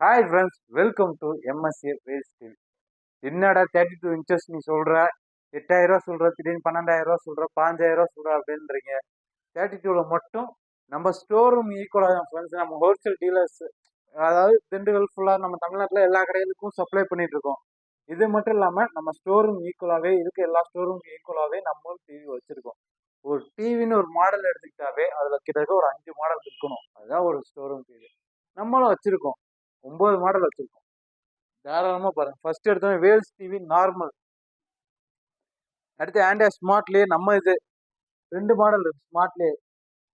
Hi friends welcome to MSA ways TV என்னடா thirty two inches நீ சொல்கிற எட்டாயிரரூவா சொல்கிற திடீர்னு பன்னெண்டாயிரம் ரூபா சொல்கிற பாஞ்சாயிரரூவா சொல்கிற அப்படின்றீங்க. தேர்ட்டி டூவில் மட்டும் நம்ம ஸ்டோர் ரூம் ஈக்குவலாக தான் ஃப்ரெண்ட்ஸ் நம்ம ஹோல்சேல் டீலர்ஸ் அதாவது திண்டுக்கல் ஃபுல்லாக நம்ம தமிழ்நாட்டில் எல்லா கடைகளுக்கும் சப்ளை பண்ணிகிட்டு இருக்கோம். இது மட்டும் இல்லாமல் நம்ம ஸ்டோர் ரூம் ஈக்குவலாகவே இருக்குது எல்லா ஸ்டோர் ரூம் ஈக்குவலாகவே நம்மளும் டிவி வச்சுருக்கோம். ஒரு டிவின்னு ஒரு மாடல் எடுத்துக்கிட்டாவே அதில் கிட்டத்தட்ட ஒரு அஞ்சு மாடல் இருக்கணும். அதுதான் ஒரு ஸ்டோர் ரூம் டிவி நம்மளும் வச்சுருக்கோம். ஒம்பது மாடல் வச்சுருக்கோம். தாராளமாக பாருங்கள் ஃபர்ஸ்ட் எடுத்தோன்னே வேல்ஸ் டிவி நார்மல் அடுத்து ஆண்ட்ராய்ட் ஸ்மார்ட்லேயே நம்ம இது. ரெண்டு மாடல் இருக்கு ஸ்மார்ட்லேயே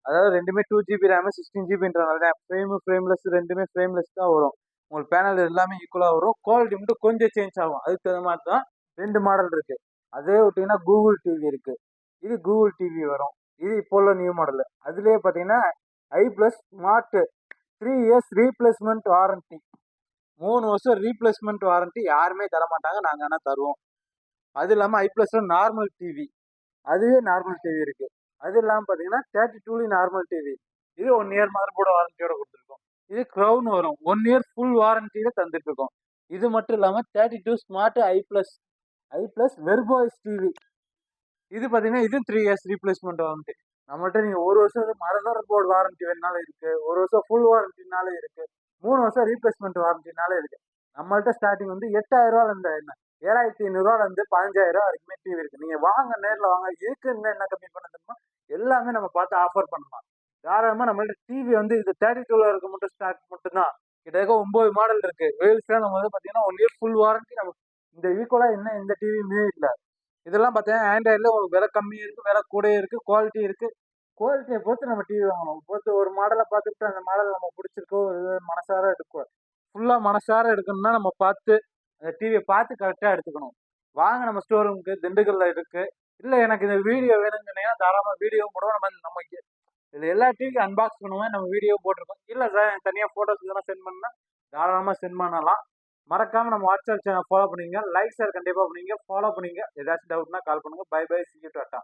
அதாவது ரெண்டுமே டூ ஜிபி ரேமு சிக்ஸ்டீன் ஜிபின்றனால தான் ஃப்ரேமு ஃப்ரேம்லெஸ் ரெண்டுமே ஃப்ரேம்லெஸ் தான் வரும். உங்களுக்கு பேனல் எல்லாமே ஈக்குவலாக வரும். குவாலிட்டி மட்டும் கொஞ்சம் சேஞ்ச் ஆகும். அதுக்கு தகுந்த மாதிரி தான் ரெண்டு மாடல் இருக்குது அதே விட்டிங்கன்னா கூகுள் டிவி இருக்குது இது கூகுள் டிவி வரும். இது இப்போ உள்ள நியூ மாடல் அதுலேயே பார்த்தீங்கன்னா I plus smart three years replacement warranty மூணு வருஷம் ரீப்ளேஸ்மெண்ட் வாரண்ட்டி யாருமே தர மாட்டாங்க நாங்கள் ஆனால் தருவோம். அது இல்லாமல் ஐ ப்ளஸில் நார்மல் டிவி அதுவே நார்மல் டிவி இருக்குது அது இல்லாமல் பார்த்தீங்கன்னா தேர்ட்டி டூலி நார்மல் டிவி இது ஒன் இயர் மதர் போர்டு வாரண்டியோட கொடுத்துருக்கோம். இது க்ரௌன் வரும். ஒன் இயர் ஃபுல் வாரண்டியில் தந்துட்டுருக்கோம். இது மட்டும் இல்லாமல் thirty two smart I plus I plus வெர்பாய்ஸ் TV இது பார்த்தீங்கன்னா இது த்ரீ இயர்ஸ் ரீப்ளேஸ்மெண்ட் வாரண்ட்டி நம்மள்ட்ட நீங்கள் ஒரு வருஷம் மதர் போர்டு வாரண்டி வேணாலும் இருக்குது ஒரு வருஷம் ஃபுல் வாரண்டினாலும் இருக்குது மூணு வருஷம் ரீப்ளேஸ்மெண்ட் வாரண்டினாலும் இருக்குது நம்மள்ட்ட ஸ்டார்டிங் வந்து எட்டாயிரம் ரூபால இருந்து என்ன? ஏழாயிரத்தி ஐநூறுரூவால இருந்து பதினஞ்சாயிரம் ரூபா வரைக்குமே டிவி இருக்குது நீங்கள் வாங்க நேரில் வாங்க இதுக்கு இன்னும் என்ன கம்மி பண்ண தெரியுமா? எல்லாமே நம்ம பார்த்து ஆஃபர் பண்ணலாம். தாராளமாக நம்மள்ட்ட டிவி வந்து இது தேர்ட்டி டூவில் இருக்க மட்டும் ஸ்டார்ட் மட்டும்தான். கிட்டத்தட்ட ஒம்பது மாடல் இருக்குது வேல்ஸ்லாம் நம்ம வந்து பார்த்தீங்கன்னா ஒன் இயர் ஃபுல் வாரண்டி நம்ம இந்த ஈக்குவலாக என்ன எந்த டிவியுமே இல்லை. இதெல்லாம் பார்த்தீங்கன்னா ஆண்ட்ராய்டில் உங்களுக்கு விலை கம்மியும் இருக்குது விலை கூடயும் இருக்குது குவாலிட்டி இருக்குது குவாலிட்டியை பொறுத்து நம்ம டிவி வாங்கணும். பொறுத்து ஒரு மாடலை பார்த்துட்டு அந்த மாடல் நம்ம பிடிச்சிருக்கோ இது மனசார எடுக்கும் ஃபுல்லாக மனசார எடுக்கணும்னா நம்ம பார்த்து அந்த டிவியை பார்த்து கரெக்டாக எடுத்துக்கணும். வாங்க நம்ம ஸ்டோர் ரூமுக்கு திண்டுக்கல்ல இருக்குது இல்லை எனக்கு இந்த வீடியோ வேணும்னு சொன்னீங்கன்னா தாராளமாக வீடியோ போடுவோம். நம்ம நம்ம இது எல்லா டிவிக்கும் அன்பாக்ஸ் பண்ணுவேன் நம்ம வீடியோ போட்டிருக்கோம். இல்லை சார் தனியாக ஃபோட்டோஸ் இதெல்லாம் சென்ட் பண்ணால் தாராளமாக சென்ட் பண்ணலாம். மறக்காமல் நம்ம வாட்ஸ்அப் சேனல் ஃபாலோ பண்ணிங்க லைக் சார் கண்டிப்பாக பண்ணிங்க ஃபாலோ பண்ணிங்க ஏதாச்சும் டவுட்னா கால் பண்ணுங்கள் பை பை சி டாட்டா